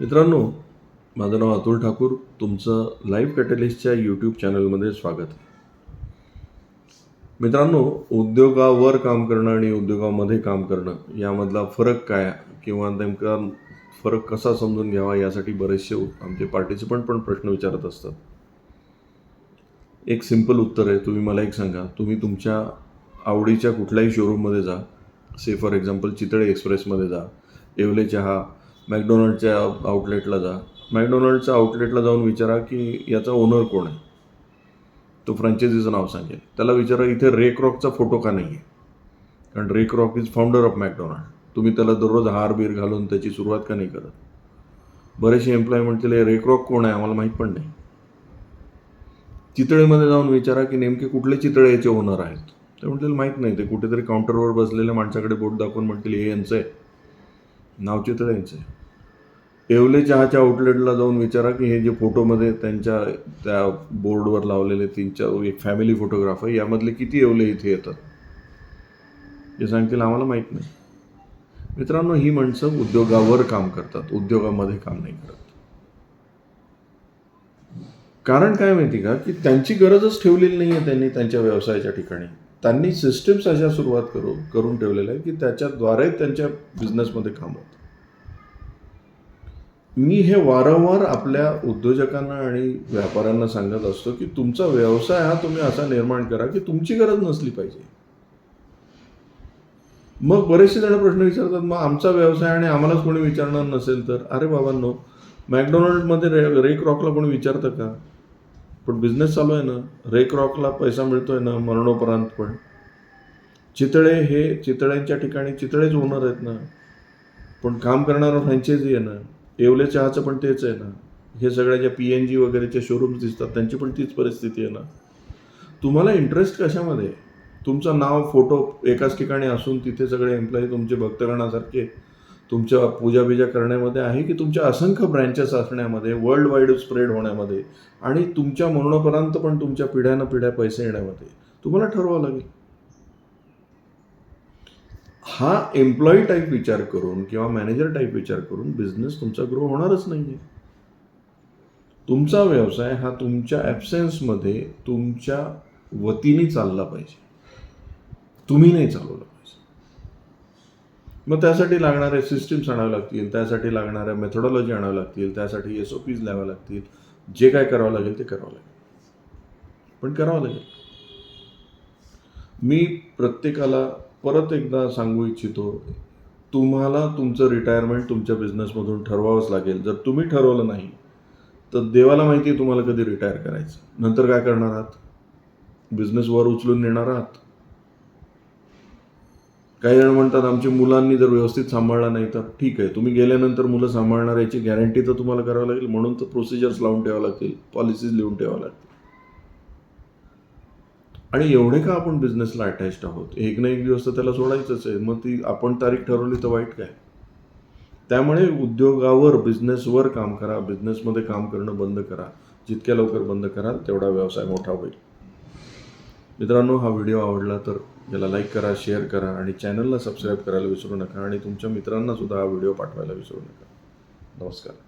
मित्रांनो माझं नाव अतुल ठाकूर. तुमचं लाईव्ह कॅटलिस्टच्या यूट्यूब चॅनलमध्ये स्वागत. मित्रांनो उद्योगावर काम करणं आणि उद्योगामध्ये काम करणं यामधला फरक काय? किंवा नेमका फरक कसा समजून घ्यावा? यासाठी बरेचसे आमचे पार्टिसिपंट पण प्रश्न विचारत असतात. एक सिंपल उत्तर आहे. तुम्ही मला एक सांगा. तुम्ही तुमच्या आवडीच्या कुठल्याही शोरूममध्ये जा. से फॉर एक्झाम्पल चितळे एक्सप्रेसमध्ये जा. येवले चहा मॅकडोनल्डच्या आउटलेटला जा. मॅकडोनल्डच्या आउटलेटला जाऊन विचारा की याचा ओनर कोण आहे? तो फ्रँचायझीचं नाव सांगेल. त्याला विचारा इथे रेक्रॉकचा फोटो का नाही आहे कारण Ray Kroc is founder of McDonald's तुम्ही त्याला दररोज हार बीर घालून त्याची सुरुवात का नाही करत? बरेचसे एम्प्लॉय म्हणतील "हे कोण आहे? आम्हाला माहीत पण नाही. चितळेमध्ये जाऊन विचारा की नेमके कुठले चितळे याचे ओनर आहेत? ते म्हणतील माहीत नाही. ते कुठेतरी काउंटरवर बसलेल्या माणसाकडे बोट दाखवून म्हणतील हे यांचं आहे. नाव चितळे यांचं आहे. येवले चहाच्या आउटलेटला जाऊन विचारा की हे जे फोटोमध्ये त्यांच्या त्या बोर्डवर लावलेले तीन चार एक फॅमिली फोटोग्राफ आहे यामधले किती येवले इथे येतात? हे सांगतील आम्हाला माहीत नाही. मित्रांनो ही माणसं उद्योगावर काम करतात उद्योगामध्ये काम नाही करत. कारण काय माहिती का? की त्यांची गरजच ठेवलेली नाही आहे त्यांनी त्यांच्या व्यवसायाच्या ठिकाणी. त्यांनी सिस्टम्स अशा सुरुवात करू करून ठेवलेल्या आहे की त्याच्याद्वारे त्यांच्या बिझनेसमध्ये काम होतं. मी हे वारंवार आपल्या उद्योजकांना आणि व्यापाऱ्यांना सांगत असतो की तुमचा व्यवसाय हा तुम्ही असा निर्माण करा की तुमची गरज नसली पाहिजे. मग बरेचसे जण प्रश्न विचारतात मग आमचा व्यवसाय आणि आम्हालाच कोणी विचारणार नसेल तर? अरे बाबांनो मॅकडोनाल्डमध्ये रे रे क्रॉकला कोणी विचारतं का? पण बिझनेस चालू आहे ना. रे क्रॉकला पैसा मिळतोय ना मरणोपरांत पण. चितळे हे चितळ्यांच्या ठिकाणी चितळेच ओनर आहेत ना. पण काम करणारा फ्रँचायझी आहे ना. येवले चहाचं पण तेच आहे ना. हे सगळ्या ज्या पी एन जी वगैरेचे शोरूम्स दिसतात त्यांची पण तीच परिस्थिती आहे ना. तुम्हाला इंटरेस्ट कशामध्ये तुमचं नाव फोटो एकाच ठिकाणी असून तिथे सगळे एम्प्लॉई तुमचे भक्तगणासारखे तुमच्या पूजा बिजा करण्यामध्ये आहे की तुमच्या असंख्य ब्रँचेस असण्यामध्ये वर्ल्ड वाईड स्प्रेड होण्यामध्ये आणि तुमच्या मरणापर्यंत पण तुमच्या पिढ्यानं पिढ्या पैसे येण्यामध्ये? तुम्हाला ठरवावं लागेल. हा एम्प्लॉई टाईप विचार करून किंवा मॅनेजर टाईप विचार करून बिझनेस तुमचा ग्रो होणारच नाही आहे तुमचा व्यवसाय हा तुमच्या ॲबसेन्समध्ये तुमच्या वतीने चालला पाहिजे. तुम्ही नाही चालवलं पाहिजे. मग त्यासाठी लागणारे सिस्टीम्स आणावे लागतील त्यासाठी लागणाऱ्या मेथोडॉलॉजी आणाव्या लागतील त्यासाठी एस ओ पीज लावाव्या लागतील. जे काय करावं लागेल ते करावं लागेल. पण करावं लागेल. मी प्रत्येकाला परत एकदा सांगू इच्छितो तुम्हाला तुमचं रिटायरमेंट तुमच्या बिझनेसमधून ठरवावंच लागेल. जर तुम्ही ठरवलं नाही तर देवाला माहिती आहे तुम्हाला कधी रिटायर करायचं. नंतर काय करणार आहात? बिझनेस वर उचलून नेणार आहात? काही जण म्हणतात आमच्या मुलांनी जर व्यवस्थित सांभाळला नाही तर ठीक आहे. तुम्ही गेल्यानंतर मुलं सांभाळणार याची गॅरंटी तर तुम्हाला करावं लागेल. म्हणून तर प्रोसिजर्स लावून ठेवावं लागतील पॉलिसीज लिहून ठेवावं लागतील. आणि एवढे का आपण बिझनेसला अटॅच्ड आहोत? एक ना एक दिवस तर त्याला सोडायचंच आहे. मग ती आपण तारीख ठरवली तर वाईट काय? त्यामुळे उद्योगावर बिझनेसवर काम करा. बिझनेसमध्ये काम करणं बंद करा. जितक्या लवकर बंद कराल तेवढा व्यवसाय मोठा होईल. मित्रांनो हा व्हिडिओ आवडला तर याला लाईक करा शेअर करा आणि चॅनलला सबस्क्राईब करायला विसरू नका. आणि तुमच्या मित्रांनासुद्धा हा व्हिडिओ पाठवायला विसरू नका. नमस्कार.